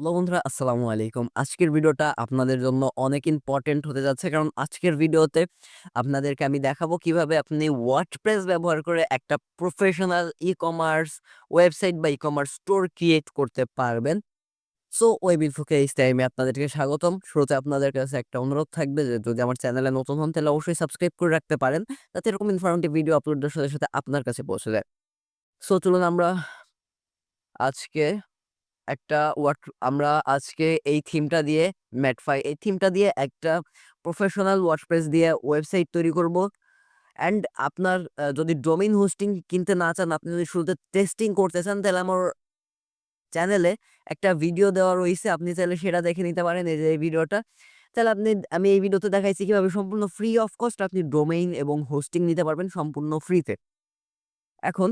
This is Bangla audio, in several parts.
হ্যালো বন্ধুরা, আসসালামু আলাইকুম। আজকের ভিডিওটা আপনাদের জন্য অনেক ইম্পর্টেন্ট হতে যাচ্ছে। কারণ আজকের ভিডিওতে আপনাদেরকে আমি দেখাবো কীভাবে আপনি ওয়ার্ডপ্রেস ব্যবহার করে একটা প্রফেশনাল ই কমার্স ওয়েবসাইট বা ই কমার্স স্টোর ক্রিয়েট করতে পারবেন। সো ওয়েব ইনফোকে এই টাইমে আপনাদেরকে স্বাগতম। শুরুতে আপনাদের কাছে একটা অনুরোধ থাকবে যে, যদি আমার চ্যানেলে নতুন হন, তাহলে অবশ্যই সাবস্ক্রাইব করে রাখতে পারেন। যাতে এরকম ইনফরমেটিভ ভিডিও আপলোডের সাথে সাথে আপনার কাছে পৌঁছে যায়। সো চলুন আমরা আজকে একটা ওয়াট, আমরা আজকে এই থিমটা দিয়ে ম্যাটফাই, এই থিমটা দিয়ে একটা প্রফেশনাল ওয়ার্ডপ্রেস দিয়ে ওয়েবসাইট তৈরি করব। অ্যান্ড আপনার যদি ডোমেইন হোস্টিং কিনতে না চান, আপনি যদি শুরুতে টেস্টিং করতে চান, তাহলে আমার চ্যানেলে একটা ভিডিও দেওয়া রয়েছে। আপনি চাইলে সেটা দেখে নিতে পারেন এই যে এই ভিডিওটা। তাহলে আপনি, আমি এই ভিডিওতে দেখাইছি কীভাবে সম্পূর্ণ ফ্রি অফ কস্ট আপনি ডোমেইন এবং হোস্টিং নিতে পারবেন সম্পূর্ণ ফ্রিতে। এখন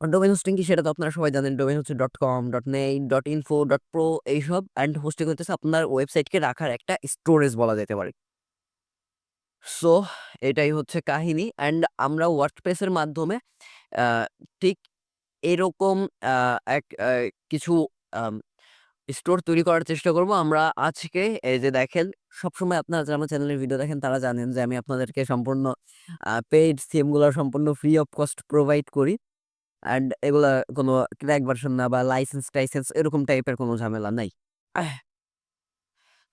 ডোমেন হোস্টিং কি সেটা তো আপনারা সবাই জানেন ডোমেন হচ্ছে dot com dot net dot info dot pro এইসব অ্যান্ড হোস্টিং হচ্ছে আপনার ওয়েবসাইটকে রাখার একটা স্টোরেজ বলা যেতে পারে। সো এটাই হচ্ছে কাহিনী অ্যান্ড আমরা ওয়ার্ডপ্রেসের মাধ্যমে ঠিক এরকম এক কিছু স্টোর তৈরি করার চেষ্টা করব। আমরা আজকে এই যে দেখেন, সবসময় আপনারা যারা আমার চ্যানেলের ভিডিও দেখেন তারা জানেন যে আমি আপনাদেরকে সম্পূর্ণ পেইড সিমগুলো সম্পূর্ণ ফ্রি অফ কস্ট প্রোভাইড করি। অ্যান্ড এগুলা কোনো ক্র্যাক ভার্সন না বা লাইসেন্স টাইসেন্স এরকম টাইপের কোনো ঝামেলা নাই।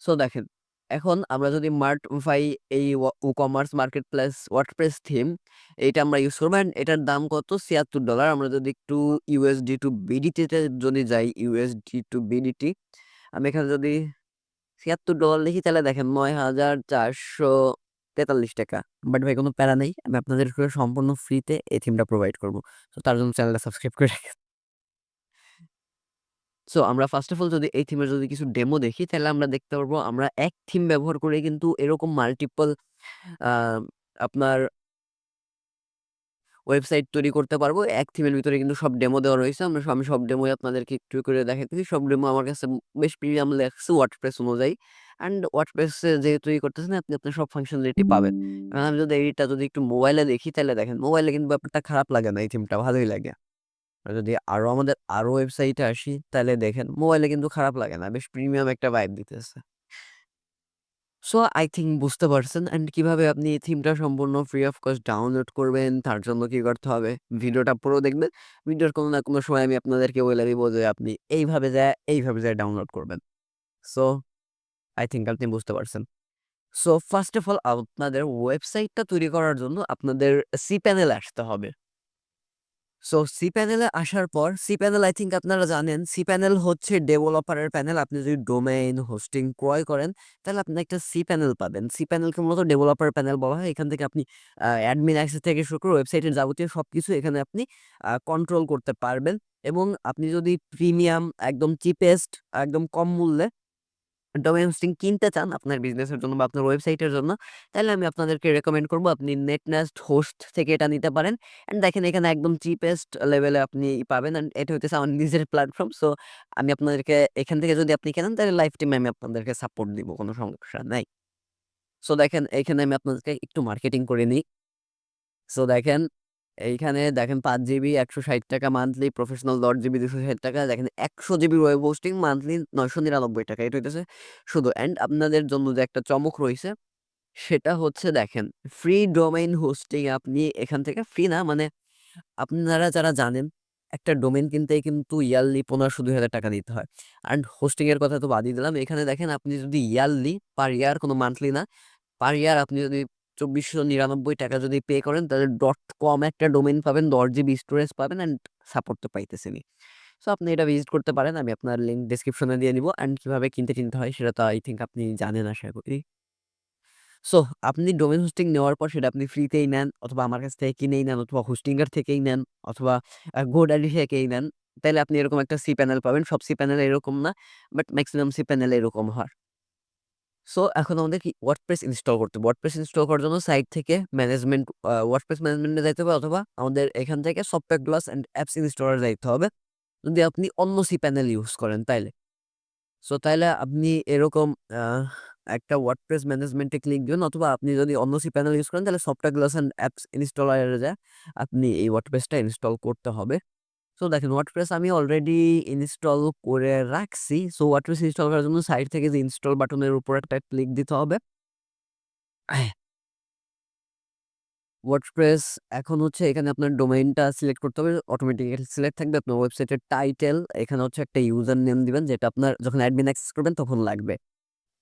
সো দেখেন এখন আমরা যদি মার্টফাই এই e commerce market place WordPress theme এইটা আমরা ইউজ করব অ্যান্ড এটার দাম কত? ছিয়াত্তর ডলার আমরা যদি একটু ইউএসডি টু বিডিটিতে যদি যাই ইউএসডি টু বিডিটি আমি এখানে যদি ছিয়াত্তর ডলার লিখি তাহলে দেখেন নয় হাজার চারশো তেতাল্লিশ টাকা। বাট ভাই কোনো প্যারা নেই, আমি আপনাদের সম্পূর্ণ ফ্রিতে এই থিমটা প্রোভাইড করব। তো তার জন্য চ্যানেলটা সাবস্ক্রাইব করে রাখেন। সো আমরা ফার্স্ট অফ অল যদি এই থিমের যদি কিছু ডেমো দেখি, তাহলে আমরা দেখতে পারব আমরা এক থিম ব্যবহার করে কিন্তু এরকম মাল্টিপল আপনার ওয়েবসাইট তৈরি করতে পারব। এক থিমের ভিতরে কিন্তু সব ডেমো দেওয়া রয়েছে। আমরা আমি সব ডেমোই আপনাদেরকে একটু করে দেখাইতেছি সব ডেমো আমার কাছে বেশ প্রিমিয়াম লাগছে ওয়ার্ডপ্রেস অনুযায়ী। অ্যান্ড ওয়ার্ডপ্রেস যেহেতু ই করতেছেন আপনি আপনার সব ফাংশনালিটি পাবেন। আমি যদি এইটা যদি একটু মোবাইলে দেখি তাহলে দেখেন মোবাইলে কিন্তু ব্যাপারটা খারাপ লাগে না এই থিমটা ভালোই লাগে। আর যদি আরও আমাদের আরও ওয়েবসাইটে আসি তাহলে দেখেন মোবাইলে কিন্তু খারাপ লাগে না বেশ প্রিমিয়াম একটা ভাইব দিতেছে। সো আই থিঙ্ক বুঝতে পারছেন। অ্যান্ড কীভাবে আপনি এই থিমটা সম্পূর্ণ ফ্রি অফ কস্ট ডাউনলোড করবেন তার জন্য কি করতে হবে? ভিডিওটা পুরো দেখবেন। ভিডিওর কোনো না কোনো সময় আমি আপনাদেরকে বলে দিব যে আপনি এইভাবে যায় এইভাবে যায় ডাউনলোড করবেন। সো আই থিঙ্ক আপনি বুঝতে পারছেন। সো ফার্স্ট অফ অল আপনাদের ওয়েবসাইটটা তৈরি করার জন্য আপনাদের সি প্যানেল আসতে হবে। সো সি প্যানেলে আসার পর সি প্যানেল আই থিঙ্ক আপনারা জানেন সি প্যানেল হচ্ছে ডেভেলপারের প্যানেল আপনি যদি ডোমেইন হোস্টিং ক্রয় করেন, তাহলে আপনি একটা সি প্যানেল পাবেন। সি প্যানেলকে মূলত ডেভেলপার প্যানেল বলা হয়। এখান থেকে আপনি অ্যাডমিন অ্যাক্সেস থেকে শুরু করে ওয়েবসাইটের যাবতীয় সব কিছু এখানে আপনি কন্ট্রোল করতে পারবেন। এবং আপনি যদি প্রিমিয়াম একদম চিপেস্ট একদম কম মূল্যে ডোমেইন হোস্টিং কিনতে চান আপনার বিজনেসের জন্য বা আপনার ওয়েবসাইটের জন্য, তাহলে আমি আপনাদেরকে রেকমেন্ড করব আপনি নেটনেস্ট হোস্ট থেকে এটা নিতে পারেন। অ্যান্ড দেখেন এখানে একদম চিপেস্ট লেভেলে আপনি পাবেন অ্যান্ড এটা হচ্ছে আমার নিজের প্ল্যাটফর্ম সো আমি আপনাদেরকে এখান থেকে যদি আপনি কেনেন, তাহলে লাইফ টাইম আমি আপনাদেরকে সাপোর্ট দিব, কোনো সমস্যা নাই। সো দেখেন, এখানে আমি আপনাদেরকে একটু মার্কেটিং করে নিই। সো দেখেন এইখানে দেখেন পাঁচ জিবি, একশো ষাট টাকা মান্থলি প্রফেশনাল দশ জিবি দুশো ষাট টাকা, দেখেন একশো জিবি ওয়েব হোস্টিং মান্থলি নয়শো নিরানব্বই টাকা এটা হইতেছে শুধু। অ্যান্ড আপনাদের জন্য যে একটা চমক রয়েছে, সেটা হচ্ছে দেখেন ফ্রি ডোমেইন হোস্টিং আপনি এখান থেকে ফ্রি না মানে আপনারা যারা জানেন, একটা ডোমেইন কিনতে কিন্তু ইয়ারলি পনেরোশো দুই হাজার টাকা দিতে হয়। অ্যান্ড হোস্টিংয়ের কথা তো বাদই দিলাম, এখানে দেখেন আপনি যদি ইয়ারলি পার ইয়ার কোনো মান্থলি না পার ইয়ার আপনি যদি চব্বিশশো নিরানব্বই টাকা যদি পে করেন, তাহলে ডট কম একটা ডোমেন পাবেন, দশ জিবি স্টোরেজ পাবেন অ্যান্ড সাপোর্ট তো পাইতেছেনি সো আপনি এটা ভিজিট করতে পারেন, আমি আপনার লিঙ্ক ডিসক্রিপশনে দিয়ে দিব অ্যান্ড কীভাবে কিনতে কিনতে হয় সেটা তো আই থিঙ্ক আপনি জানেন আশা করি। সো আপনি ডোমেন হোস্টিং নেওয়ার পর সেটা আপনি ফ্রিতেই নেন, অথবা আমার কাছ থেকে কিনেই নেন, অথবা হোস্টিংয়ের থেকেই নেন, অথবা গোডাডি থেকেই নেন তাহলে আপনি এরকম একটা সি প্যানেল পাবেন। সব সি প্যানেল এরকম না বাট ম্যাক্সিমাম সি প্যানেল এরকম হয়। সো এখন আমাদের কি ওয়ার্ডপ্রেস ইনস্টল করতে হবে। ওয়ার্ডপ্রেস ইনস্টল করার জন্য সাইট থেকে ম্যানেজমেন্ট ওয়ার্ডপ্রেস ম্যানেজমেন্টে যাইতে হবে অথবা আমাদের এখান থেকে Softaculous and apps installer যাইতে হবে। যদি আপনি অন্য সি প্যানেল ইউজ করেন তাইলে। সো তাইলে আপনি এরকম একটা ওয়ার্ডপ্রেস ম্যানেজমেন্টে ক্লিক দিবেন অথবা আপনি যদি অন্য সি প্যানেল ইউজ করেন তাহলে সফটওয়্যার গ্লাস অ্যান্ড অ্যাপস ইনস্টলারে যায়। আপনি এই ওয়ার্ডপ্রেসটা ইনস্টল করতে হবে। তো দেখেন ওয়ার্ডপ্রেস আমি অলরেডি ইনস্টল করে রাখছি। সো ওয়ার্ডপ্রেস ইনস্টল করার জন্য সাইড থেকে যে ইনস্টল বাটনের উপর একটা ক্লিক দিতে হবে। ওয়ার্ডপ্রেস এখন হচ্ছে এখানে আপনার ডোমেইনটা সিলেক্ট করতে হবে। অটোমেটিক্যালি সিলেক্ট থাকবে আপনার ওয়েবসাইটের টাইটেল। এখানে হচ্ছে একটা ইউজার নেম দিবেন, যেটা আপনার যখন অ্যাডমিন অ্যাক্সেস করবেন তখন লাগবে।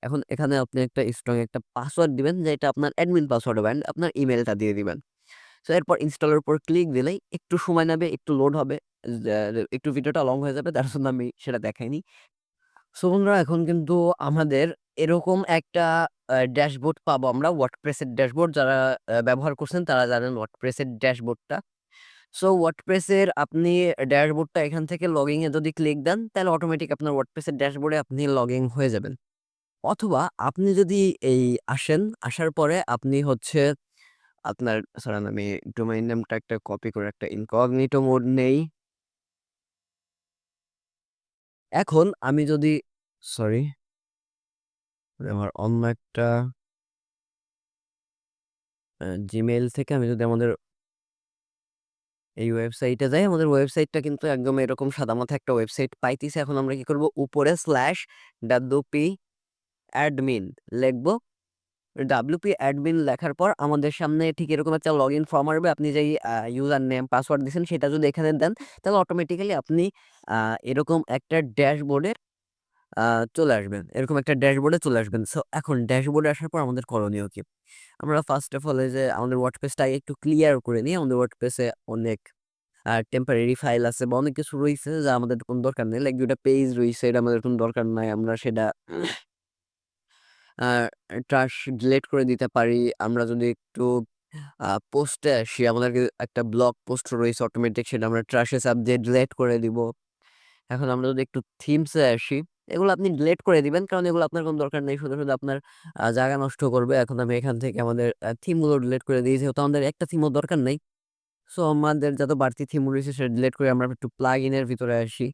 এখন এখানে আপনি একটা স্ট্রং একটা পাসওয়ার্ড দিবেন, যেটা আপনার অ্যাডমিন পাসওয়ার্ড হবে আপনার ইমেলটা দিয়ে দিবেন। সো এরপর ইনস্টলের উপর ক্লিক দিলেই একটু সময় নেবে, একটু লোড হবে। একটু ভিডিওটা লং হয়ে যাবে তার জন্য আমি সেটা দেখাইনি। সো বন্ধুরা এখন কিন্তু আমাদের এরকম একটা ড্যাশবোর্ড পাবো আমরা ওয়ার্ডপ্রেসের ড্যাশবোর্ড যারা ব্যবহার করছেন তারা জানেন ওয়ার্ডপ্রেসের ড্যাশবোর্ডটা। সো ওয়ার্ডপ্রেসের আপনি ড্যাশবোর্ডটা এখান থেকে এ যদি ক্লিক দেন তাহলে অটোমেটিক আপনার ওয়ার্ডপ্রেসের ড্যাশবোর্ডে আপনি লগইন হয়ে যাবেন। অথবা আপনি যদি এই আসেন, আসার পরে আপনি হচ্ছে আপনার সরেন আমি ডোমেইন নামটা একটা কপি করে একটা ইনকগনিটো মোড নেই। এখন আমি যদি সরি আমার অন্য একটা Gmail থেকে আমি যদি আমাদের এই ওয়েবসাইটে যাই, আমাদের ওয়েবসাইটটা কিন্তু একদম এরকম সাদামাটা একটা ওয়েবসাইট পাইতেছি। এখন আমরা কি করব? উপরে স্ল্যাশ wp অ্যাডমিন লিখব। Wp অ্যাডমিন লেখার পর আমাদের সামনে ঠিক এরকম একটা লগ ইন ফর্ম আসবে। আপনি যেই ইউজার নেম, পাসওয়ার্ড দিছেন সেটা যদি এখানে দেন তাহলে অটোমেটিক্যালি আপনি এরকম একটা ড্যাশবোর্ডে চলে আসবেন। এরকম একটা ড্যাশবোর্ডে চলে আসবেন। সো এখন ড্যাশবোর্ডে আসার পর আমাদের করণীয় কি? আমরা ফার্স্ট অফ অল যে আমাদের ওয়ার্ডপ্রেসটা আগে একটু ক্লিয়ার করে নিই। আমাদের ওয়ার্ডপ্রেসে অনেক টেম্পোরারি ফাইল আছে বা অনেক কিছু রয়েছে যা আমাদের কোনো দরকার নেই। লাইক ২ টা পেজ রইছে এটা আমাদের কোনো দরকার নাই। আমরা সেটা ট্রাশ ডিলেট করে দিতে পারি। আমরা যদি একটু পোস্টে আসি, আমাদের একটা ব্লগ পোস্ট রয়েছে অটোমেটিক সেটা আমরা ট্রাশে দিয়ে ডিলিট করে দিব। এখন আমরা যদি একটু থিমসে আসি, এগুলো আপনি ডিলেট করে দিবেন। কারণ এগুলো আপনার কোনো দরকার নেই। শুধু, শুধু আপনার জায়গা নষ্ট করবে। এখন আমি এখান থেকে আমাদের থিমগুলো ডিলেট করে দিই। তো আমাদের একটা থিমও দরকার নেই সো আমাদের যত বাড়তি থিম রয়েছে সেটা ডিলেট করে আমরা একটু প্লাগইন এর ভিতরে আসি।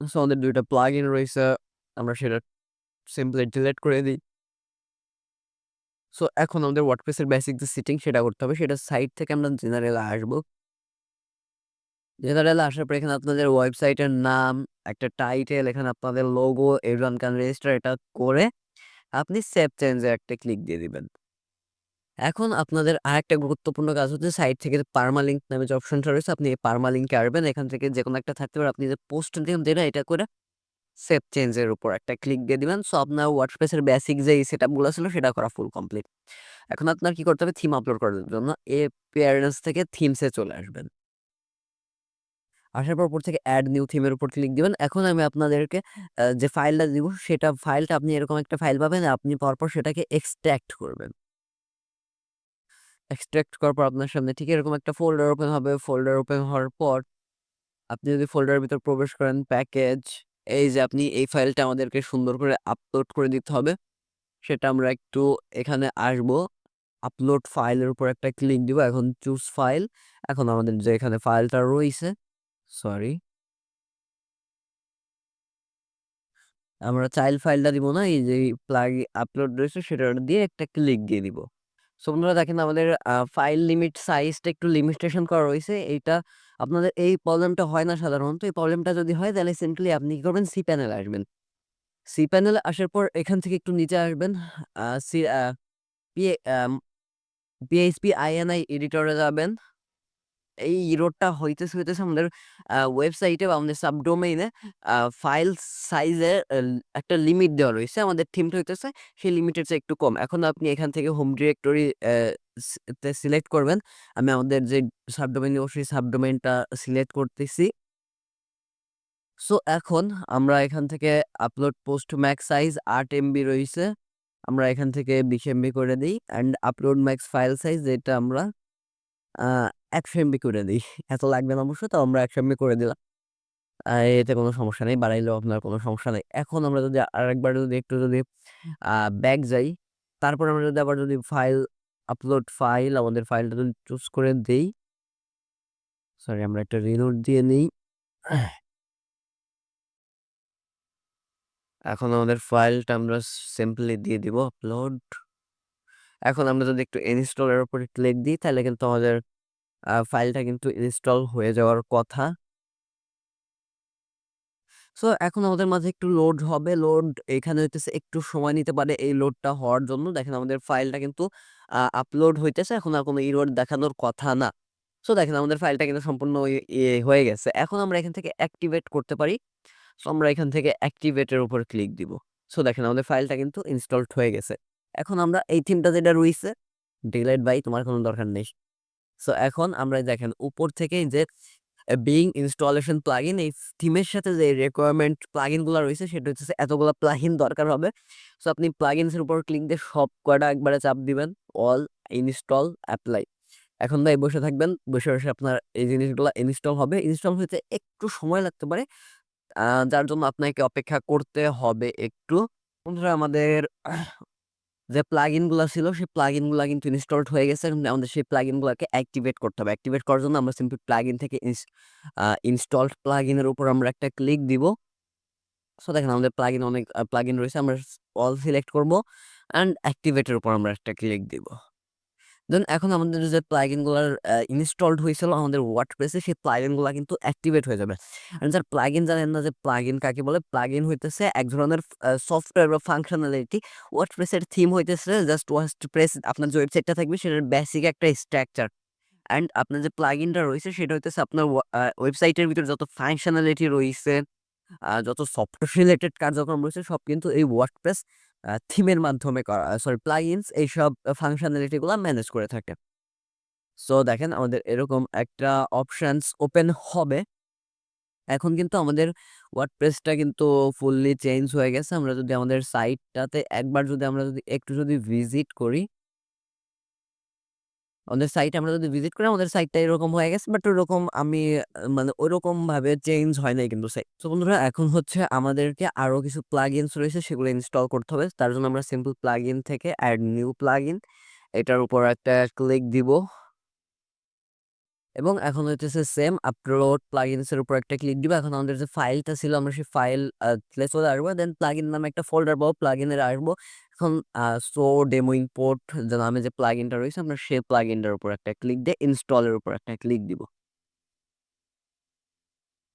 সো আমাদের ২ টা প্লাগইন রইছে। আমরা সেটা সিম্পলি ডিলিট করে দিই। সো এখন আমাদের ওয়ার্ডপ্রেসের বেসিক যে সেটিং সেটা করতে হবে। সেটা সাইড থেকে আমরা জেনারেলে আসব। জেনারেলে আসার পর এখানে আপনাদের ওয়েবসাইটের নাম, একটা টাইটেল, এখানে আপনাদের লোগো, এভরিওয়ান ক্যান রেজিস্টার এটা করে আপনি সেভ চেঞ্জ একটা ক্লিক দিয়ে দিবেন। এখন আপনাদের আরেকটা গুরুত্বপূর্ণ কাজ হচ্ছে সাইট থেকে যে পার্মালিংক নামে যে অপশনটা রয়েছে আপনি এই পার্মালিংকে আসবেন। এখান থেকে যেকোনো একটা থাকতে পারে। আপনি যে পোস্ট নেম যেটা এটা করে সেভ চেঞ্জের উপর একটা ক্লিক দিয়ে দিবেন। সো আপনার ওয়ার্ডপ্রেসের বেসিক যেই সেটআপগুলো ছিল সেটা করা ফুল কমপ্লিট। এখন আপনার কি করতে হবে? থিম আপলোড করার জন্য অ্যাপিয়ারেন্স থেকে থিমসে চলে আসবেন। আসার পর উপর থেকে অ্যাড নিউ থিমের উপর ক্লিক দিবেন। এখন আমি আপনাদেরকে যে ফাইলটা দিব সেটা ফাইলটা আপনি এরকম একটা ফাইল পাবেন। আপনি পরপর সেটাকে এক্সট্রাক্ট করবেন। এক্সট্রাক্ট করার পর আপনার সামনে ঠিক এরকম একটা ফোল্ডার ওপেন হবে। ফোল্ডার ওপেন হওয়ার পর আপনি যদি ফোল্ডারের ভিতর প্রবেশ করেন প্যাকেজ, এই যে আপনি এই ফাইলটা আমাদেরকে সুন্দর করে আপলোড করে দিতে হবে। সেটা আমরা একটু এখানে আসব। আপলোড ফাইলের উপর একটা ক্লিক দিব। এখন চুজ ফাইল। এখন আমাদের যে এখানে ফাইলটা রয়েছে সরি। আমরা চাইল্ড ফাইলটা দিব না। এই যে প্লাগ আপলোড রয়েছে, সেটা দিয়ে একটা ক্লিক দিয়ে দিব। সো বন্ধুরা দেখেন আমাদের ফাইল লিমিট সাইজটা একটু লিমিটেশন করা রয়েছে। এইটা আপনাদের এই প্রবলেমটা হয় না সাধারণত। এই প্রবলেমটা যদি হয় তাহলে সিম্পলি আপনি কি করবেন? সি প্যানেল আসবেন। সি প্যানেল আসার পর এখান থেকে একটু নিচে আসবেন। সি আ পি আম PHP INI এডিটরে যাবেন। এই এররটা হইতেছে, হইতেছে আমাদের ওয়েবসাইটে বা আমাদের সাবডোমেইন ফাইল সাইজের একটা লিমিট দেওয়া রয়েছে আমাদের থিমটা হইতেছে সেই লিমিটের চেয়ে একটু কম। এখন আপনি এখান থেকে হোম ডিরেক্টরি সিলেক্ট করবেন। আমি আমাদের যে সাবডোমেইন সেই সাবডোমেইনটা সিলেক্ট করতেছি। সো এখন আমরা এখান থেকে upload post max size ৮ MB রইছে। আমরা এখান থেকে ২০ এমবি করে দিই and upload max file size যেটা আমরা আ ১০০ এমবি করে দিই এত লাগবে না অবশ্য। তো আমরা ১০০ এমবি করে দিলাম। এতে কোনো সমস্যা নেই। বাড়াইলেও আপনার কোনো সমস্যা নেই এখন আমরা যদি আরেকবার যদি একটু যদি ব্যাক যাই, তারপর আমরা যদি আবার যদি ফাইল আপলোড ফাইল আমাদের ফাইলটা যদি চুজ করে দেই সরি আমরা একটা রিলোড দিয়ে নিই এখন আমাদের ফাইলটা আমরা সিম্পলি দিয়ে দিব আপলোড। এখন আমরা যদি একটু ইনস্টল এর উপরে ক্লিক দিই তাহলে কিন্তু আমাদের ফাইলটা কিন্তু ইনস্টল হয়ে যাওয়ার কথা। সো এখন আমাদের মাঝে একটু লোড হবে। লোড এখানে হইতেছে একটু সময় নিতে পারে এই লোডটা হওয়ার জন্য। দেখেন আমাদের ফাইলটা কিন্তু আপলোড হইতেছে। এখন আর কোনো এরর দেখানোর কথা না। সো দেখেন আমাদের ফাইলটা কিন্তু সম্পূর্ণ হয়ে গেছে। এখন আমরা এখান থেকে অ্যাক্টিভেট করতে পারি। সো আমরা এখান থেকে অ্যাক্টিভেট এর উপর ক্লিক দিব। সো দেখেন আমাদের ফাইলটা কিন্তু ইনস্টলড হয়ে গেছে। এখন আমরা এই থিমটা যেটা রইছে, ডিলিট বাই তোমার কোনো দরকার নেই। সো এখন আমরা দেখেন উপর থেকে যে বিং ইনস্টলেশন প্লাগইন এই থিমের সাথে যে রিকোয়ারমেন্ট প্লাগইনগুলা রইছে সেটা হচ্ছে এতগুলা প্লাগইন দরকার হবে। সো আপনি প্লাগইনস এর উপর ক্লিক দিয়ে সব কয়টা একবারে চাপ দিবেন। All install apply. এখন ভাই বসে থাকবেন। বসে, বসে আপনার এই জিনিসগুলা ইনস্টল হবে। ইনস্টল হইতে একটু সময় লাগতে পারে। যার জন্য আপনাকে অপেক্ষা করতে হবে একটু। বন্ধুরা আমাদের যে প্লাগ ইনগুলো ছিল, সেই প্লাগ ইনগুলো কিন্তু ইনস্টলড হয়ে গেছে। আমাদের সেই প্লাগ ইনগুলোকে অ্যাক্টিভেট করতে হবে। অ্যাক্টিভেট করার জন্য আমরা সিম্পলি প্লাগইন থেকে ইনস আ ইনস্টলড প্লাগ এর উপর আমরা একটা ক্লিক দিব। সো দেখেন আমাদের প্লাগইন অনেক প্লাগ ইন রয়েছে। আমরা অল সিলেক্ট করব অ্যান্ড অ্যাক্টিভেটের উপর আমরা একটা ক্লিক দিব। দেন এখন আমাদের যে প্লাগইনগুলার ইনস্টলড হয়েছিল আমাদের ওয়ার্ডপ্রেস সেই প্লাগইনগুলা কিন্তু অ্যাক্টিভেট হয়ে যাবে। অ্যান্ড যারা প্লাগইন জানেন না যে প্লাগইন কাকে বলে? প্লাগইন হইতেছে এক ধরনের সফটওয়্যার বা ফাংশনালিটি। ওয়ার্ডপ্রেস এর থিম হইতেছে জাস্ট ওয়ার্ডপ্রেস আপনার যে ওয়েবসাইটটা থাকবে সেটার বেসিক একটা স্ট্রাকচার। অ্যান্ড আপনার যে প্লাগইনটা রয়েছে সেটা হইতেছে আপনার ওয়া ওয়েবসাইটের ভিতরে যত ফাংশনালিটি রইছে, আ যত সফটওয়্যার রিলেটেড কার্যক্রম রয়েছে সব কিন্তু এই ওয়ার্ডপ্রেস থিমের মাধ্যমে করা সরি প্লাগইনস এইসব ফাংশনালিটিগুলো ম্যানেজ করে থাকে। সো দেখেন আমাদের এরকম একটা অপশানস ওপেন হবে। এখন কিন্তু আমাদের ওয়ার্ডপ্রেসটা কিন্তু ফুললি চেঞ্জ হয়ে গেছে। আমরা যদি আমাদের সাইটটাতে একবার যদি আমরা যদি একটু যদি ভিজিট করি আমাদের সাইট আমরা যদি ভিজিট করি, আমাদের সাইটটা এরকম হয়ে গেছে। বাট ওরকম আমি মানে ওরকম ভাবে চেঞ্জ হয় নাই কিন্তু সাইট। তো বন্ধুরা, এখন হচ্ছে আমাদেরকে আরও কিছু প্লাগ ইনস রয়েছে, সেগুলো ইনস্টল করতে হবে। তার জন্য আমরা সিম্পল প্লাগ ইন থেকে অ্যাড নিউ প্লাগ ইন এটার উপর একটা ক্লিক দিব। এবং এখন হইতেছে সেম আপলোড প্লাগইনস এর উপর একটা ক্লিক দিব। এখন আমাদের যে ফাইলটা ছিল আমরা সেই ফাইল চলে আসব। দেন প্লাগইন নামে একটা ফোল্ডার পাবো প্লাগইনের আসব। এখন শো ডেমো ইম্পোর্ট যে নামে যে প্লাগইনটা রয়েছে আমরা সেই প্লাগইনটার উপর একটা ক্লিক দিয়ে ইনস্টল এর উপর একটা ক্লিক দিব।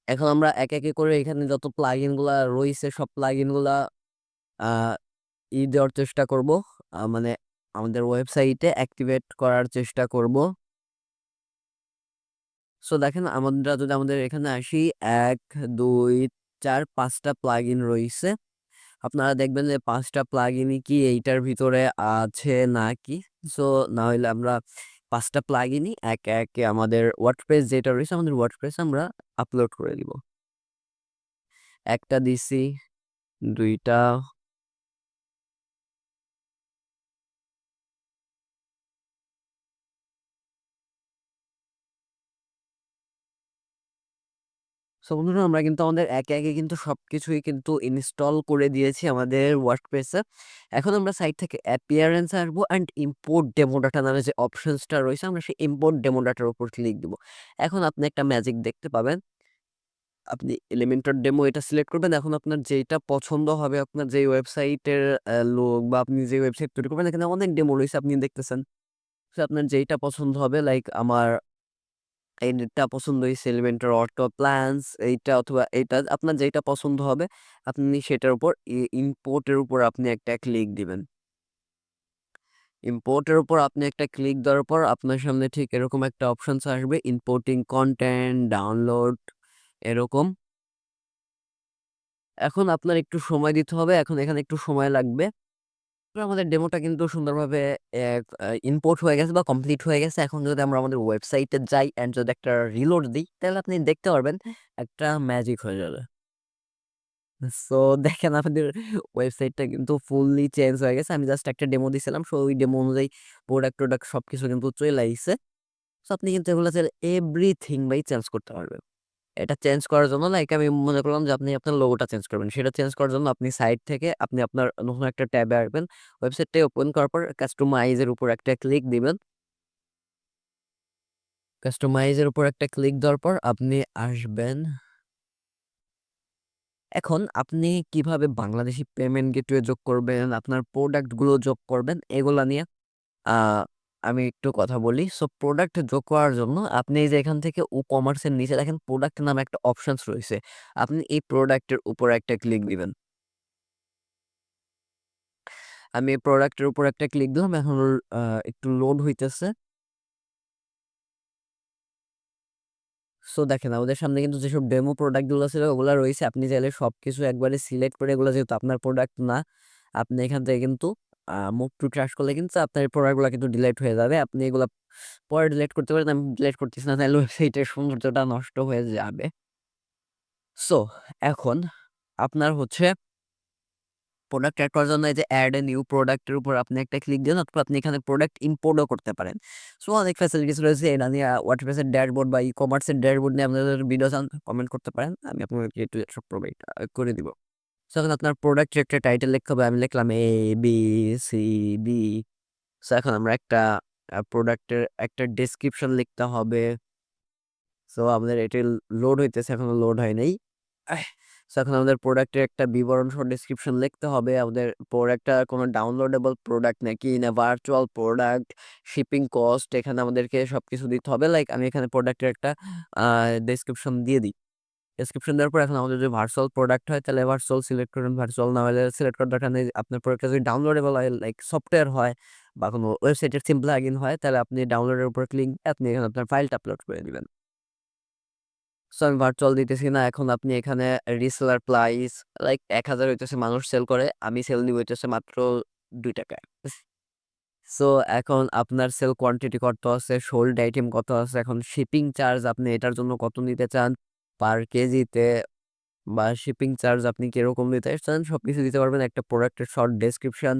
এখন আমরা একে, একে করে এখানে যত প্লাগইনগুলা রইছে সব প্লাগইনগুলা আ ই দেওয়ার চেষ্টা করব। মানে আমাদের ওয়েবসাইটে অ্যাক্টিভেট করার চেষ্টা করব। সো দেখেন আমরা যদি আমাদের এখানে আসি ১, ২, ৪, ৫ টা প্লাগইন রইছে। আপনারা দেখবেন যে ৫ টা প্লাগইনই কি এইটার ভিতরে আছে নাকি? সো না হইলে আমরা ৫ টা প্লাগইনই একে, একে আমাদের ওয়ার্ডপ্রেস যেটা রয়েছে আমাদের ওয়ার্ডপ্রেসে আমরা আপলোড করে দিব। ১ টা দিছি, ২ সো বন্ধুরা আমরা কিন্তু আমাদের একে, একে কিন্তু সব কিছুই কিন্তু ইনস্টল করে দিয়েছি আমাদের ওয়ার্ডপ্রেসে। এখন আমরা সাইট থেকে অ্যাপিয়ারেন্স আসব অ্যান্ড ইম্পোর্ট ডেমো ডাটা নামে যে অপশনসটা রয়েছে আমরা সেই ইম্পোর্ট ডেমো ডাটার উপর ক্লিক দিব। এখন আপনি একটা ম্যাজিক দেখতে পাবেন। আপনি এলিমেন্টর ডেমো এটা সিলেক্ট করবেন। এখন আপনার যেটা পছন্দ হবে আপনার যেই ওয়েবসাইটের লোক বা আপনি যে ওয়েবসাইট তৈরি করবেন এখানে অনেক ডেমো রয়েছে আপনি দেখতেছেন। আপনার যেইটা পছন্দ হবে লাইক আমার এইটা পছন্দ হইছে এলিমেন্টর অটো প্ল্যান্স এইটা অথবা এটা আপনার যেটা পছন্দ হবে আপনি সেটার উপর ই ইম্পোর্ট এর উপর আপনি একটা ক্লিক দিবেন। ইম্পোর্টের উপর আপনি একটা ক্লিক দেওয়ার পর আপনার সামনে ঠিক এরকম একটা অপশনস আসবে ইম্পোর্টিং কনটেন্ট, ডাউনলোড এরকম। এখন আপনার একটু সময় দিতে হবে। এখন এখানে একটু সময় লাগবে। আমাদের ডেমোটা কিন্তু সুন্দরভাবে ইম্পোর্ট হয়ে গেছে বা কমপ্লিট হয়ে গেছে। এখন যদি আমরা আমাদের ওয়েবসাইটে যাই অ্যান্ড যদি একটা রিলোড দিই তাহলে আপনি দেখতে পারবেন একটা ম্যাজিক হয়ে যাবে। সো দেখেন আমাদের ওয়েবসাইটটা কিন্তু ফুললি চেঞ্জ হয়ে গেছে। আমি জাস্ট একটা ডেমো দিয়েছিলাম সো ওই ডেমো অনুযায়ী প্রোডাক্ট-টোডাক্ট সব কিছু কিন্তু চলে আইছে। সো আপনি কিন্তু এগুলা এভরিথিং ভাই চেঞ্জ করতে পারবেন। এটা চেঞ্জ করার জন্য লাইক আমি মনে করলাম যে আপনি আপনার লোগোটা চেঞ্জ করবেন। সেটা চেঞ্জ করার জন্য আপনি সাইট থেকে আপনি আপনার নতুন একটা ট্যাবে আসবেন। ওয়েবসাইটটা ওপেন করার পর কাস্টমাইজের উপর একটা ক্লিক দিবেন। কাস্টমাইজের উপর একটা ক্লিক দেওয়ার পর আপনি আসবেন এখন আপনি কীভাবে বাংলাদেশি পেমেন্ট গেটওয়ে যোগ করবেন, আপনার প্রোডাক্টগুলো যোগ করবেন এগুলা নিয়ে আমি একটু কথা বলি। সো প্রোডাক্ট যোগ করার জন্য আপনি এই যে এখান থেকে ই-কমার্স নিচে দেখেন প্রোডাক্ট নামে একটা অপশনস রয়েছে। আপনি এই প্রোডাক্টের উপর একটা ক্লিক দিবেন। আমি এই প্রোডাক্টের উপর একটা ক্লিক দিলাম। এখন একটু লোড হইতেছে। সো দেখেন আমাদের সামনে কিন্তু যেসব ডেমো প্রোডাক্টগুলো ছিল ওগুলো রয়েছে। আপনি চাইলে সব কিছু একবারে সিলেক্ট করে এগুলো যেহেতু আপনার প্রোডাক্ট না, আপনি এখান থেকে কিন্তু মুভ টু ট্রাশ করলে কিন্তু আপনার এই প্রোডাক্টগুলা কিন্তু ডিলিট হয়ে যাবে। আপনি এগুলা পরে ডিলিট করতে পারেন। আমি ডিলিট করতেছি না। তাইলে ওয়েবসাইটের সৌন্দর্যটা নষ্ট হয়ে যাবে। সো এখন আপনার হচ্ছে প্রোডাক্ট এড করার জন্য যে এড এ নিউ প্রোডাক্টের উপর আপনি একটা ক্লিক দিলেন অথবা আপনি এখানে প্রোডাক্ট ইম্পোর্ট ও করতে পারেন। সো অনেক ফ্যাসিলিটিস রয়েছে, এটা নিয়ে এর ড্যাশবোর্ড বা ই কমার্সের ড্যাশবোর্ড নিয়ে আপনাদের ভিডিও কমেন্ট করতে পারেন। আমি আপনাদেরকে একটু প্রোভাইড করে দিব। এখন আপনার প্রোডাক্টের একটা টাইটেল লিখতে হবে। আমি লিখলাম A, B, C, D. So এখন আমরা একটা প্রোডাক্টের একটা ডেসক্রিপশন লিখতে হবে। সো আমাদের এটি লোড হইতেছে এখনও লোড হয় নাই। সো এখন আমাদের প্রোডাক্টের একটা বিবরণ সহ ডেসক্রিপশন লিখতে হবে। আমাদের প্রোডাক্টটা কোনো ডাউনলোডেবল প্রোডাক্ট নাকি না ভার্চুয়াল প্রোডাক্ট, শিপিং কস্ট এখানে আমাদেরকে সবকিছু দিতে হবে। লাইক আমি এখানে প্রোডাক্টের একটা ডেসক্রিপশন দিয়ে দিই। ডেসক্রিপশন দেওয়ার পর এখন আমাদের যদি ভার্চুয়াল প্রোডাক্ট হয় তাহলে ভার্চুয়াল সিলেক্ট করবেন। ভার্চুয়াল না হলে সিলেক্ট করার দরকার নেই। আপনার প্রোডাক্টটা যদি ডাউনলোডেবল হয় লাইক সফটওয়্যার হয় বা কোনো ওয়েবসাইটের থিম প্লাগইন হয় তাহলে আপনি ডাউনলোডের উপর ক্লিক আপনি এখানে আপনার ফাইলটা আপলোড করে দিবেন। সো আমি ভার্চুয়াল দিতেছি না। এখন আপনি এখানে রিসেলার প্রাইস লাইক এক হাজার হইতেছে মানুষ সেল করে। আমি সেল দিব হইতেছে মাত্র ৳২ সো এখন আপনার সেল কোয়ান্টিটি কত আছে, সোল্ড আইটেম কত আছে, এখন শিপিং চার্জ আপনি এটার জন্য কত নিতে চান পার কেজিতে বা শিপিং চার্জ আপনি কীরকম দিতে চান সবকিছু দিতে পারবেন। একটা প্রোডাক্টের শর্ট ডেসক্রিপশন,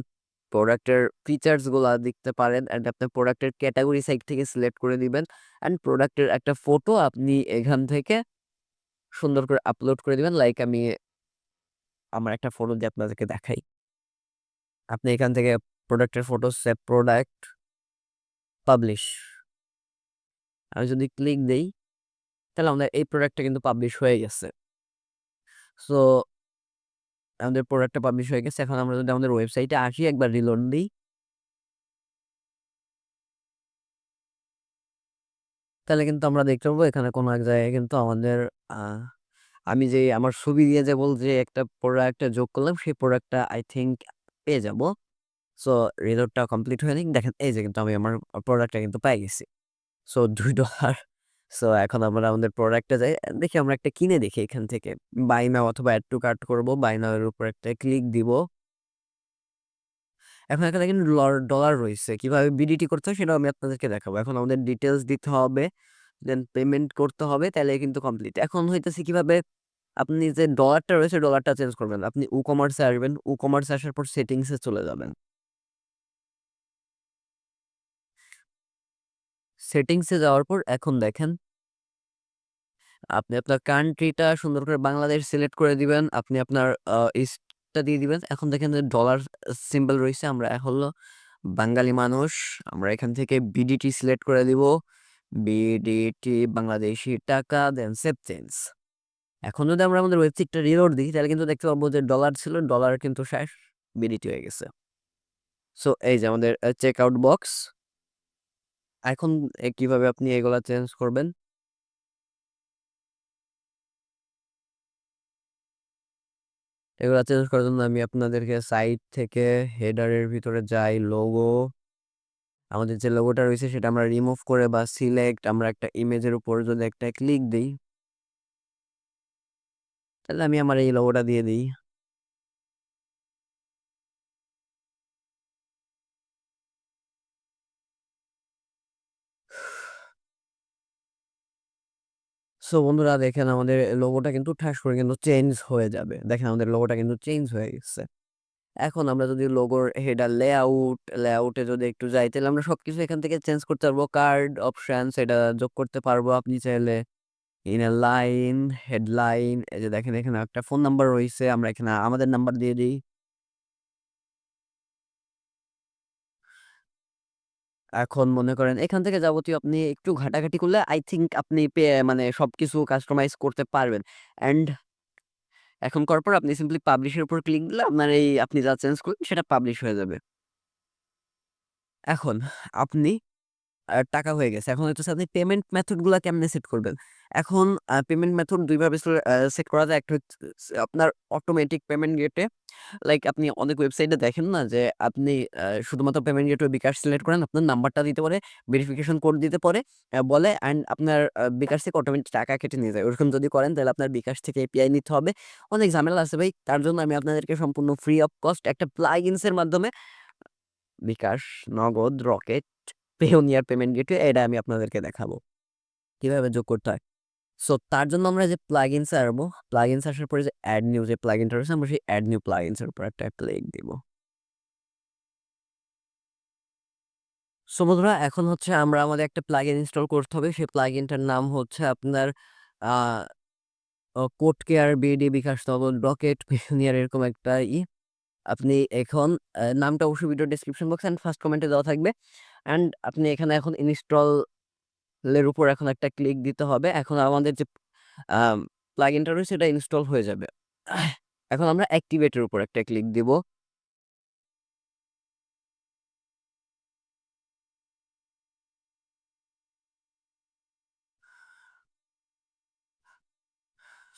প্রোডাক্টের ফিচার্সগুলা দেখতে পারেন অ্যান্ড আপনার প্রোডাক্টের ক্যাটাগরি সাইড থেকে সিলেক্ট করে দিবেন অ্যান্ড প্রোডাক্টের একটা ফটো আপনি এখান থেকে সুন্দর করে আপলোড করে দিবেন। লাইক আমি আমার একটা ফটো দিয়ে আপনাদেরকে দেখাই। আপনি এখান থেকে প্রোডাক্টের ফটো সেভ প্রোডাক্ট পাবলিশ। আমি যদি ক্লিক দেই তাহলে আমাদের এই প্রোডাক্টটা কিন্তু পাবলিশ হয়ে গেছে। সো আমাদের প্রোডাক্টটা পাবলিশ হয়ে গেছে। এখন আমরা যদি আমাদের ওয়েবসাইটে আসি, একবার রিলোড দিই তাহলে কিন্তু আমরা দেখতে পারব এখানে কোনো এক জায়গায় কিন্তু আমাদের আমি যে আমার ছবি দিয়ে যে বল, যে একটা প্রোডাক্টে যোগ করলাম, সেই প্রোডাক্টটা আই থিংক পেয়ে যাব। সো রিলোডটা কমপ্লিট হয়ে হয়নি। দেখেন, এই যে কিন্তু আমি আমার প্রোডাক্টটা কিন্তু পেয়ে গেছি। সো $২ সো এখন আমরা আমাদের প্রোডাক্টে যাই। দেখি আমরা একটা কিনে দেখি এখান থেকে। বাই নাও অথবা এড টু কার্ট করব। বাই নাও এর উপর একটা ক্লিক দিব। এখন এখানে লর ডলার রয়েছে। কীভাবে বিডিটি করতে হয় সেটাও আমি আপনাদেরকে দেখাবো। এখন আমাদের ডিটেলস দিতে হবে। দেন পেমেন্ট করতে হবে, তাহলে কিন্তু কমপ্লিট। এখন হইতেছে কীভাবে, আপনি যে ডলারটা রয়েছে ডলারটা চেঞ্জ করবেন। আপনি WooCommerce এ আসবেন। WooCommerce এ আসার পর সেটিংসে চলে যাবেন। সেটিংস যাওয়ার পর এখন দেখেন আপনি আপনার কান্ট্রিটা সুন্দর করে বাংলাদেশ সিলেক্ট করে দিবেন। আপনি আপনার ইস্টটা দিয়ে দিবেন। এখন দেখেন যে ডলার সিম্বল রইছে। আমরা হলো বাঙালি মানুষ। আমরা এখান থেকে বিডিটি সিলেক্ট করে দিব। বিডিটি বাংলাদেশি টাকা দেন সেভ চেঞ্জ। এখন যদি আমরা আমাদের ওয়েবসাইটটা রিলোড দিই, তাহলে কিন্তু দেখতে পাবো যে ডলার ছিল ডলার কিন্তু শেষ বিডিটি হয়ে গেছে। সো এই যে আমাদের চেক আউট বক্স। এখন কীভাবে আপনি এগুলা চেঞ্জ করবেন? এগুলা চেঞ্জ করার জন্য আমি আপনাদেরকে সাইট থেকে হেডারের ভিতরে যাই, লোগো আমাদের যে লোগোটা রয়েছে সেটা আমরা রিমুভ করে বা সিলেক্ট আমরা একটা ইমেজের উপর যদি একটা ক্লিক দিই তাহলে আমি আমার এই লোগোটা দিয়ে দিই। সো বন্ধুরা দেখেন আমাদের লোগোটা কিন্তু ঠাস করে কিন্তু চেঞ্জ হয়ে যাবে। দেখেন আমাদের লোগোটা কিন্তু চেঞ্জ হয়ে গেছে। এখন আমরা যদি লোগোর হেডার লেআউট, লেআউটে যদি একটু যাই তাহলে আমরা সবকিছু এখান থেকে চেঞ্জ করতে পারব। কার্ড অপশনস সেটা যোগ করতে পারব আপনি চাইলে। ইনার লাইন, হেডলাইন এই যে দেখেন এখানে একটা ফোন নাম্বার রইছে। আমরা এখানে আমাদের নাম্বার দিয়ে দিই। এখন মনে করেন এখান থেকে যাবতীয় আপনি একটু ঘাটাঘাটি করলে আই থিংক আপনি পে মানে সবকিছু কাস্টমাইজ করতে পারবেন। অ্যান্ড এখন করার পর আপনি সিম্পলি পাবলিশের উপর ক্লিক দিলে আপনার এই আপনি যা চেঞ্জ করলেন সেটা পাবলিশ হয়ে যাবে। এখন আপনি টাকা হয়ে গেছে। এখন হচ্ছে আপনি পেমেন্ট মেথডগুলা কেমনে সেট করবেন? এখন পেমেন্ট মেথড ২ ভাবে সে আ সেট করা যায়। একটা হচ্ছে আপনার অটোমেটিক পেমেন্ট গেটে লাইক আপনি অনেক ওয়েবসাইটে দেখেন না যে আপনি শুধুমাত্র পেমেন্ট গেটওয়ে বিকাশ সিলেক্ট করেন, আপনার নাম্বারটা দিতে পারে, ভেরিফিকেশন কোড দিতে পারে বলে অ্যান্ড আপনার বিকাশ থেকে অটোমেটিক টাকা কেটে নিয়ে যায়। ওরকম যদি করেন তাহলে আপনার বিকাশ থেকে এপিআই নিতে হবে। অনেক ঝামেলা আছে ভাই। তার জন্য আমি আপনাদেরকে সম্পূর্ণ ফ্রি অফ কস্ট একটা প্লাগইনস এর মাধ্যমে বিকাশ, নগদ, রকেট, পেওনিয়ার পেমেন্ট গেটওয়ে এটা আমি আপনাদেরকে দেখাবো। কীভাবে যোগ করতে হয়। সো তার জন্য আমরা যে প্লাগইনস এ আসব, প্লাগইনস আসার পরে যে এড নিউ যে প্লাগইনটা রয়েছে আমরা সেই এড নিউ প্লাগইনস এর উপর একটা ক্লিক দিব। সো বন্ধুরা এখন হচ্ছে আমরা আমাদের একটা প্লাগইন ইনস্টল করতে হবে। সেই প্লাগইনটার নাম হচ্ছে আপনার কোড কেয়ার, বিডি, বিকাশ নগদ, রকেট, পেওনিয়ার এরকম একটা ই। আপনি এখন নামটা অবশ্যই video description box and first কমেন্টে দেওয়া থাকবে। অ্যান্ড আপনি এখানে এখন ইনস্টল এর উপর এখন একটা ক্লিক দিতে হবে। এখন আমাদের যে প্লাগ প্লাগইনটা রয়েছে, এটা ইনস্টল হয়ে যাবে। এখন আমরা অ্যাক্টিভেটের উপর একটা ক্লিক দিব।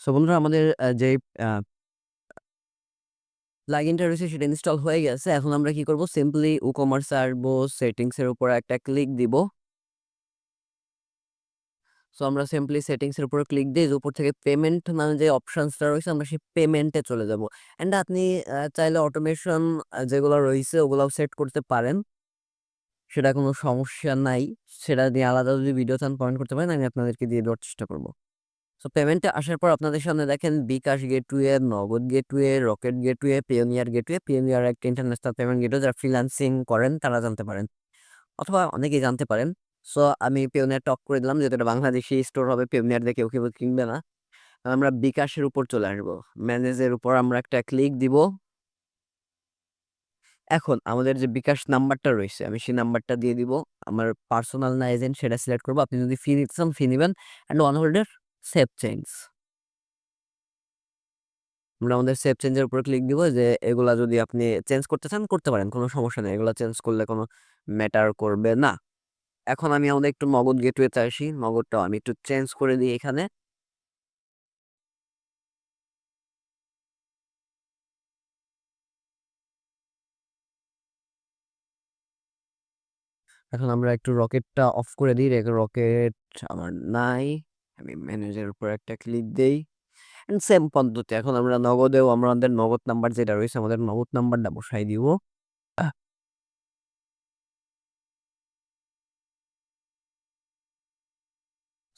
সো বন্ধুরা, আমাদের আ প্লাগইনটা রয়েছে সেটা ইনস্টল হয়ে গেছে। এখন আমরা কি করব? সিম্পলি WooCommerce আসব, সেটিংস এর উপর একটা ক্লিক দিব। সো আমরা সিম্পলি সেটিংস এর উপর ক্লিক দিয়ে উপর থেকে পেমেন্ট নামে যে অপশনসটা রয়েছে আমরা সেই পেমেন্টে চলে যাব। অ্যান্ড আপনি চাইলে অটোমেশন যেগুলো রয়েছে ওগুলাও সেট করতে পারেন। সেটা কোনো সমস্যা নাই। সেটা নিয়ে আলাদা যদি ভিডিও চান কমেন্ট করতে পারেন। আমি আপনাদেরকে দিয়ে দেওয়ার চেষ্টা করব। সো পেমেন্টে আসার পর আপনাদের সামনে দেখেন bKash gateway, Nagad gateway, Rocket gateway, Payoneer gateway. Payoneer একটা ইন্টারন্যাশনাল পেমেন্ট গেটওয়ে যারা ফ্রিল্যান্সিং করেন তারা জানতে পারেন। অথবা অনেকেই জানতে পারেন। সো আমি পেওনিয়ারটা টক করে দিলাম যেহেতু এটা বাংলাদেশী স্টোর হবে পেওনিয়ার দেখে কেউ, কেউ কিনবে না। আমরা বিকাশের উপর চলে আসব। ম্যানেজের উপর আমরা একটা ক্লিক দিব। এখন আমাদের যে বিকাশ নাম্বারটা রয়েছে আমি সেই নাম্বারটা দিয়ে দিব। আমার পার্সোনাল না এজেন্ট সেটা সিলেক্ট করব আপনি যদি ফি নিতে চান ফি নিবেন অ্যান্ড অন হোল্ডের সেভ চেঞ্জ। আমরা আমাদের সেভ চেঞ্জ এর উপর ক্লিক দিব যে, এগুলা যদি আপনি চেঞ্জ করতে চান, করতে পারেন। কোনো সমস্যা নেই। এগুলা চেঞ্জ করলে কোনো ম্যাটার করবে না। এখন আমি আমাদের একটু নগদ গেটওয়েতে আসি। নগদটাও আমি একটু চেঞ্জ করে দিই এখানে। এখন আমরা একটু রকেটটা অফ করে দিই। রকেট আমার নাই। আমি ম্যানেজের উপর একটা ক্লিক দেই। সেম পদ্ধতি। এখন আমরা নগদেও আমাদের নগদ নাম্বার যেটা রয়েছে আমাদের নগদ নাম্বারটা বসাই দিব।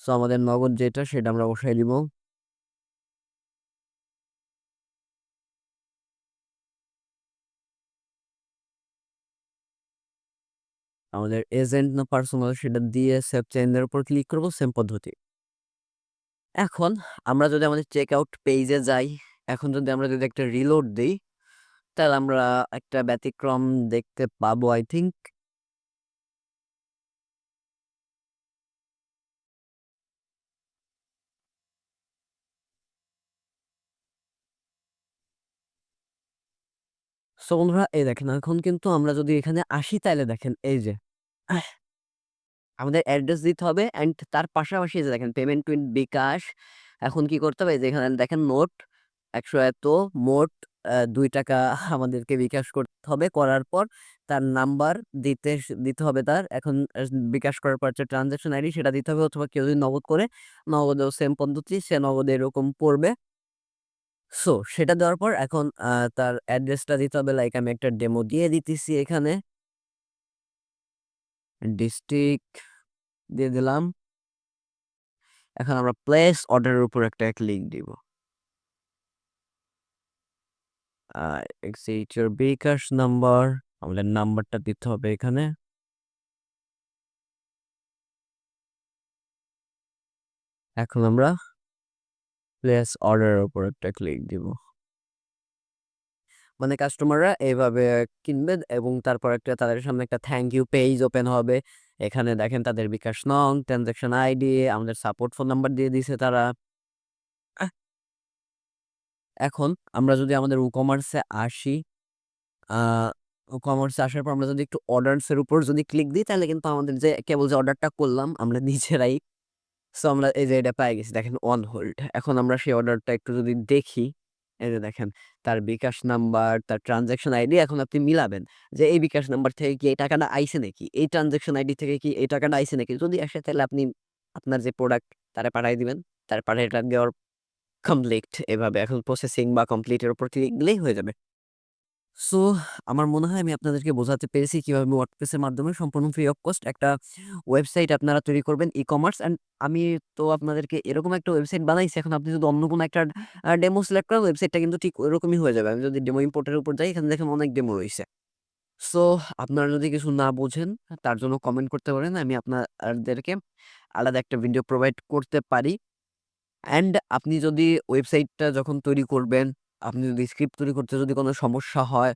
সো আমাদের নগদ যেটা সেটা আমরা বসাই দিব। আমাদের এজেন্ট না পার্সোনাল সেটা দিয়ে সেভ চেঞ্জ এর উপর ক্লিক করব সেম পদ্ধতি। এখন আমরা যদি আমাদের চেক আউট পেইজে যাই, এখন যদি আমরা যদি একটা রিলোড দিই তাহলে আমরা একটা ব্যতিক্রম দেখতে পাবো আই থিংক। সো বন্ধুরা এই দেখেন এখন কিন্তু আমরা যদি এখানে আসি তাইলে দেখেন এই যে আমাদের অ্যাড্রেস দিতে হবে অ্যান্ড তার পাশাপাশি যে দেখেন পেমেন্ট উইথ বিকাশ। এখন কি করতে হবে? এই যে এখানে দেখেন নোট একশো এত মোট দুই টাকা আমাদেরকে বিকাশ করতে হবে। করার পর তার নাম্বার দিতে দিতে হবে তার। এখন বিকাশ করার পর যে ট্রান্সেকশন আইডি সেটা দিতে হবে অথবা কেউ যদি নগদ করে, নগদেও সেম পদ্ধতি সে নগদে এরকম পড়বে। সো সেটা দেওয়ার পর এখন তার অ্যাড্রেসটা দিতে হবে লাইক আমি একটা ডেমো দিয়ে দিতেছি এখানে। ডিস্ট্রিক্ট দিয়ে দিলাম। এখন আমরা প্লেস অর্ডারের উপর একটা ক্লিক দিব। আ এক্সিট বিকাশ নাম্বার আমাদের নাম্বারটা দিতে হবে এখানে। এখন আমরা প্লেস অর্ডারের উপর একটা ক্লিক দিব। মানে কাস্টমাররা এভাবে কিনবে এবং তারপর একটা তাদের সামনে একটা থ্যাংক ইউ পেজ ওপেন হবে। এখানে দেখেন তাদের বিকাশ নং, ট্রান্সেকশন আইডি, আমাদের সাপোর্ট ফোন নাম্বার দিয়ে দিছে তারা। এখন আমরা যদি আমাদের এ আসি, কমার্সে আসার পর আমরা যদি একটু অর্ডারসের উপর যদি ক্লিক দিই তাহলে কিন্তু আমাদের যে কেবল যে অর্ডারটা করলাম আমরা নিজেরাই সো আমরা এই যে এটা পেয়ে গেছি। দেখেন অন হোল্ড এখন আমরা সেই অর্ডারটা একটু যদি দেখি। এই যে দেখেন, তার বিকাশ নাম্বার, তার ট্রানজ্যাকশন আইডি এখন আপনি মিলাবেন যে, এই বিকাশ নাম্বার থেকে কি এই টাকাটা আইসে নাকি? এই ট্রানজ্যাকশন আইডি থেকে কি এই টাকাটা আইছে নাকি? যদি আসে তাহলে আপনি আপনার যে প্রোডাক্ট তারা পাঠাই দিবেন। তার পাঠাই দেওয়ার কমপ্লিট এভাবে এখন প্রসেসিং বা কমপ্লিটের উপর ক্লিক দিলেই হয়ে যাবে। সো, আমার মনে হয় আমি আপনাদেরকে বোঝাতে পেরেছি কীভাবে ওয়ার্ডপ্রেসের মাধ্যমে সম্পূর্ণ ফ্রি অফ কস্ট একটা ওয়েবসাইট আপনারা তৈরি করবেন ই কমার্স অ্যান্ড আমি তো আপনাদেরকে এরকম একটা ওয়েবসাইট বানাইছি, এখন আপনি যদি অন্য কোনো একটা ডেমো সিলেক্ট করেন ওয়েবসাইটটা কিন্তু ঠিক ওরকমই হয়ে যাবে। আমি যদি ডেমো ইম্পোর্টের উপর যাই, এখানে দেখেন অনেক ডেমো রয়েছে। সো, আপনারা যদি কিছু না বোঝেন, তার জন্য কমেন্ট করতে পারেন, আমি আপনাদেরকে আলাদা একটা ভিডিও প্রোভাইড করতে পারি। অ্যান্ড আপনি যদি ওয়েবসাইটটা যখন তৈরি করবেন আপনি যদি স্ক্রিপ্ট তৈরি করতে যদি কোনো সমস্যা হয়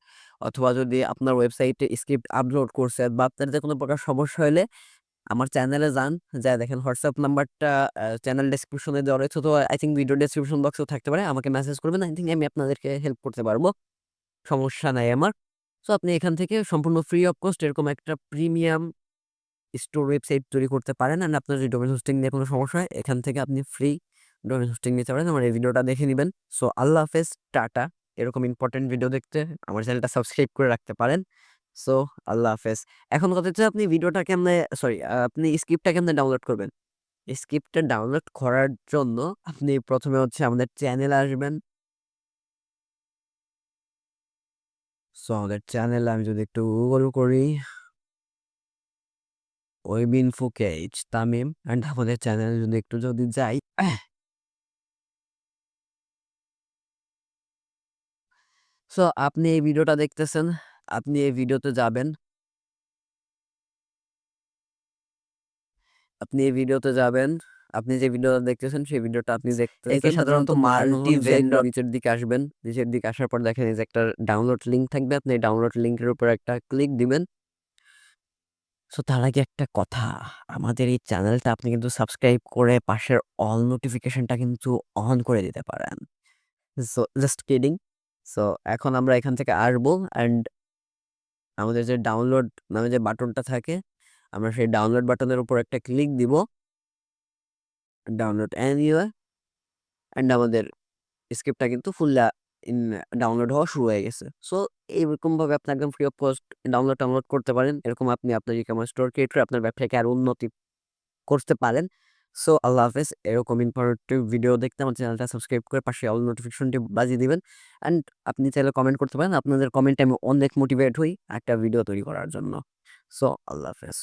অথবা যদি আপনার ওয়েবসাইটে স্ক্রিপ্ট আপলোড করছেন বা আপনার যে কোনো প্রকার সমস্যা হলে আমার চ্যানেলে যান। যা দেখেন হোয়াটসঅ্যাপ নাম্বারটা চ্যানেল ডেসক্রিপশনে দেওয়া রয়েছে। তো আই থিঙ্ক ভিডিও ডেসক্রিপশন বক্সেও থাকতে পারে। আমাকে মেসেজ করবেন। আই থিঙ্ক আমি আপনাদেরকে হেল্প করতে পারব। সমস্যা নাই আমার। সো আপনি এখান থেকে সম্পূর্ণ ফ্রি অফ কস্ট এরকম একটা প্রিমিয়াম স্টোর ওয়েবসাইট তৈরি করতে পারেন। অ্যান্ড আপনার যদি ডোমেন হোস্টিং নিয়ে কোনো সমস্যা হয়, এখান থেকে আপনি ফ্রি ডোমেন হোস্টিং নিতে পারেন আমার এই ভিডিওটা দেখে নেবেন। সো আল্লাহ হাফেজ, টাটা। এরকম ইম্পর্টেন্ট ভিডিও দেখতে আমার চ্যানেলটা সাবস্ক্রাইব করে রাখতে পারেন। সো আল্লাহ হাফেজ। এখন কথা হচ্ছে আপনি ভিডিওটা কেমনে সরি আপনি স্ক্রিপ্টটা কেমনে ডাউনলোড করবেন? স্ক্রিপ্টটা ডাউনলোড করার জন্য আপনি প্রথমে হচ্ছে আমাদের চ্যানেলে আসবেন। সো আমাদের চ্যানেল আমি যদি একটু গুগল করি। ওয়েব ইনফো কেজ তামিম অ্যান্ড আমাদের চ্যানেল যদি একটু যদি যাই সো আপনি এই ভিডিওটা দেখতেছেন আপনি এই ভিডিওতে যাবেন। আপনি এই ভিডিওতে যাবেন আপনি যে ভিডিওটা দেখতেছেন সেই ভিডিওটা আপনি দেখতে সাধারণত মাল্টি ভেন্ডর নিচের দিকে আসবেন নিচের দিকে আসার পর দেখেন এই যে একটা ডাউনলোড লিঙ্ক থাকবে। আপনি ডাউনলোড লিঙ্কের উপর একটা ক্লিক দিবেন। সো তার আগে একটা কথা আমাদের এই চ্যানেলটা আপনি কিন্তু সাবস্ক্রাইব করে পাশের অল নোটিফিকেশনটা কিন্তু অন করে দিতে পারেন। So just kidding. সো এখন আমরা এখান থেকে আসব অ্যান্ড আমাদের যে ডাউনলোড নামে যে বাটনটা থাকে, আমরা সেই ডাউনলোড বাটনের উপর একটা ক্লিক দিব। ডাউনলোড এনিওয়ে অ্যান্ড আমাদের স্ক্রিপ্টটা কিন্তু ফুল ইন ডাউনলোড হওয়া শুরু হয়ে গেছে। সো এইরকমভাবে আপনি একদম free of cost download download করতে পারেন। এরকম আপনি আপনার ই কমার্স স্টোর ক্রিয়েট করে আপনার ব্যবসাকে আরও উন্নতি করতে পারেন। সো আল্লাহ হাফেজ। এরকম ইনফরমেটিভ ভিডিও দেখতে আমার চ্যানেলটা সাবস্ক্রাইব করে পাশে অল নোটিফিকেশনটি বাজিয়ে দিবেন। অ্যান্ড আপনি চাইলে কমেন্ট করতে পারেন। আপনাদের কমেন্টে আমি অনেক মোটিভেট হই একটা ভিডিও তৈরি করার জন্য। সো আল্লাহ হাফেজ।